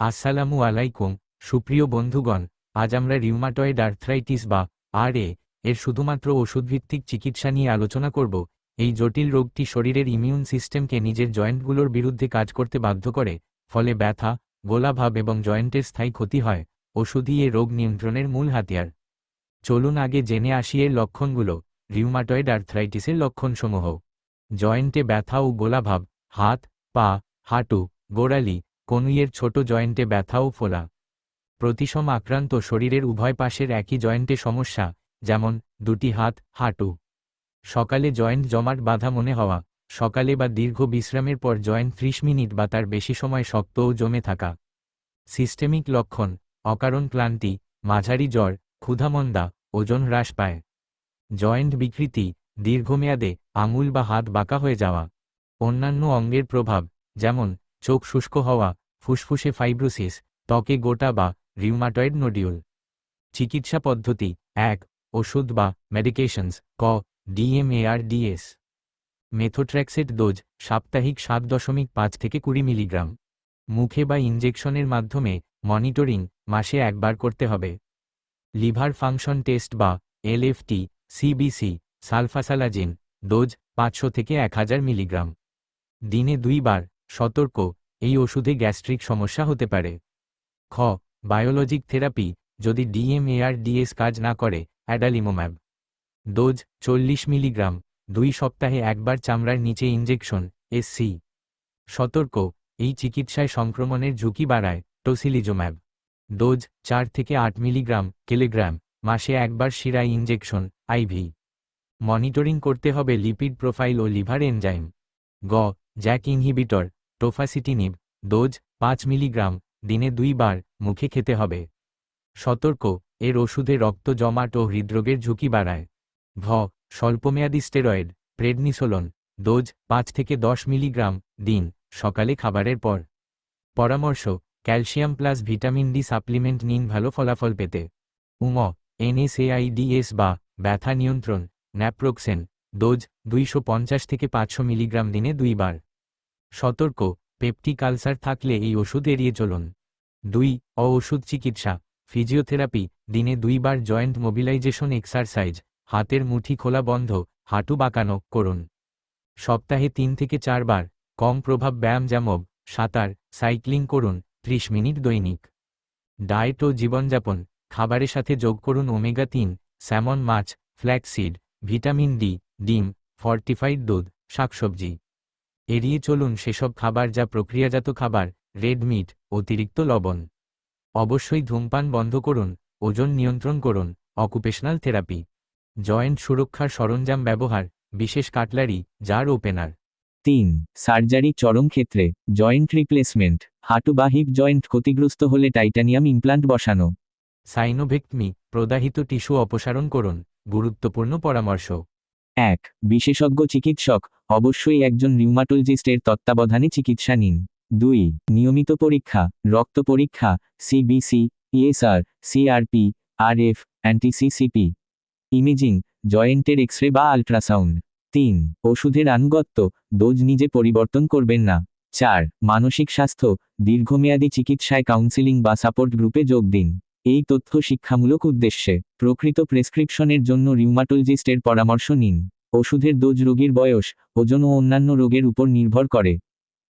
আসসালামু আলাইকুম, সুপ্রিয় বন্ধুগণ, আজ আমরা রিউমাটয়েড আর্থ্রাইটিস বা আর এর শুধুমাত্র ওষুধভিত্তিক চিকিৎসা নিয়ে আলোচনা করব। এই জটিল রোগটি শরীরের ইমিউন সিস্টেমকে নিজের জয়েন্টগুলোর বিরুদ্ধে কাজ করতে বাধ্য করে, ফলে ব্যথা, গোলাভাব এবং জয়েন্টের স্থায়ী ক্ষতি হয়, ওষুধই এ রোগ নিয়ন্ত্রণের মূল হাতিয়ার। চলুন আগে জেনে আসি এর লক্ষণগুলো, রিউমাটয়েড আর্থ্রাইটিসের লক্ষণসমূহ। জয়েন্টে ব্যথা ও গোলাভাব, হাত, পা, হাঁটু, গোড়ালি কনুইয়ের ছোট জয়েন্টে ব্যথা ও ফোলা। প্রতিসম আক্রান্ত শরীরের উভয় পাশের একই জয়েন্টে সমস্যা, যেমন দুটি হাত, হাঁটু। সকালে জয়েন্ট জমাট বাঁধা মনে হওয়া, সকালে বা দীর্ঘ বিশ্রামের পর জয়েন্ট ত্রিশ মিনিট বা তার বেশি সময় শক্ত ও জমে থাকা। সিস্টেমিক লক্ষণ, অকারণ ক্লান্তি, মাঝারি জ্বর, ক্ষুধামন্দা, ওজন হ্রাস পায়। জয়েন্ট বিকৃতি, দীর্ঘমেয়াদে আঙুল বা হাত বাঁকা হয়ে যাওয়া। অন্যান্য অঙ্গের প্রভাব, যেমন চোখ শুষ্ক হওয়া, ফুসফুসে ফাইব্রোসিস ত্বকে গোটা বা রিউমাটয়েড নোডিউল চিকিৎসা পদ্ধতি, এক, ওষুধ বা মেডিকেশনস ক ডিএমএআরডিএস মেথোট্র্যাক্সেট ডোজ সাপ্তাহিক সাত দশমিক পাঁচ থেকে কুড়ি মিলিগ্রাম। মুখে বা ইনজেকশনের মাধ্যমে মনিটরিং মাসে একবার করতে হবে। লিভার ফাংশন টেস্ট বা এলএফটি সিবিসি সালফাসালাজিন ডোজ পাঁচশো থেকে এক হাজার মিলিগ্রাম। দিনে দুইবার সতর্ক, এই ওষুধে গ্যাস্ট্রিক সমস্যা হতে পারে। খ, বায়োলজিক থেরাপি, যদি ডিএমএআরডিএস কাজ না করে অ্যাডালিমোম্যাব ডোজ, চল্লিশ মিলিগ্রাম, দুই সপ্তাহে একবার চামড়ার নিচে ইঞ্জেকশন এসসি সতর্ক, এই চিকিৎসায় সংক্রমণের ঝুঁকি বাড়ায়, টোসিলিজোম্যাব। ডোজ, চার থেকে আট মিলিগ্রাম, কিলোগ্রাম, মাসে একবার শিরায় ইঞ্জেকশন আইভি মনিটরিং করতে হবে লিপিড প্রোফাইল ও লিভার এনজাইম। গ, জ্যাক ইনহিবিটর টোফাসিটিনিব ডোজ পাঁচ মিলিগ্রাম, দিনে দুইবার মুখে খেতে হবে। সতর্ক, এর ওষুধে রক্ত জমাট ও হৃদরোগের ঝুঁকি বাড়ায়। ভ স্বল্পমেয়াদী স্টেরয়েড, প্রেডনিসোলন ডোজ পাঁচ থেকে দশ মিলিগ্রাম, দিন, সকালে খাবারের পর। পরামর্শ, calcium plus vitamin D supplement নিন ভালো ফলাফল পেতে। উম এনএসএআইডিএস বা ব্যথা নিয়ন্ত্রণ, ন্যাপ্রোক্সেন ডোজ দুইশো পঞ্চাশ থেকে পাঁচশো মিলিগ্রাম দিনে দুইবার সতর্ক পেপটিক আলসার থাকলে এই ওষুধ এড়িয়ে চলুন। দুই অ ওষুধ চিকিৎসা, ফিজিওথেরাপি, দিনে দুইবার জয়েন্ট মোবিলাইজেশন এক্সারসাইজ, হাতের মুঠি খোলা বন্ধ, হাঁটু বাঁকানো, করুন। সপ্তাহে তিন থেকে চারবার, কম প্রভাব ব্যায়াম যেমন সাঁতার, সাইক্লিং করুন, ত্রিশ মিনিট দৈনিক। ডায়েট ও জীবনযাপন, খাবারের সাথে যোগ করুন ওমেগা তিন, স্যামন মাছ, ফ্ল্যাক্সিড, ভিটামিন ডি, ডিম, ফর্টিফাইড দুধ, শাকসবজি। এড়িয়ে চলুন সেসব খাবার যা প্রক্রিয়াজাত খাবার, রেড মিট, অতিরিক্ত লবণ। অবশ্যই ধূমপান বন্ধ করুন, ওজন নিয়ন্ত্রণ করুন, অকুপেশনাল থেরাপি। জয়েন্ট সুরক্ষার সরঞ্জাম ব্যবহার, বিশেষ কাটলারি জার ওপেনার। তিন, সার্জারি চরম ক্ষেত্রে, জয়েন্ট রিপ্লেসমেন্ট হাঁটু বা হিপ জয়েন্ট ক্ষতিগ্রস্ত হলে টাইটানিয়াম ইমপ্লান্ট বসানো। সাইনোভেক্টমি প্রদাহিত টিস্যু অপসারণ করুন, গুরুত্বপূর্ণ পরামর্শ। এক, বিশেষজ্ঞ চিকিৎসক, অবশ্যই একজন রিউমাটোলজিস্টের তত্ত্বাবধানে চিকিৎসা নিন। দুই, নিয়মিত পরীক্ষা, রক্ত পরীক্ষা CBC ESR CRP RF anti CCP imaging জয়েন্টের এক্স বা আল্ট্রাসাউন্ড তিন, ওষুধের আনুগত্য, ডোজ নিজে পরিবর্তন করবেন না। চার, মানসিক স্বাস্থ্য, দীর্ঘমেয়াদী চিকিৎসায় কাউন্সিলিং বা সাপোর্ট গ্রুপে যোগ দিন। এই তথ্য শিক্ষামূলক উদ্দেশ্যে প্রকৃত প্রেসক্রিপশনের জন্য রিউমাটোলজিস্টের পরামর্শ নিন। ওষুধের দোজ রোগীর বয়স, ওজন ও অন্যান্য রোগের উপর নির্ভর করে।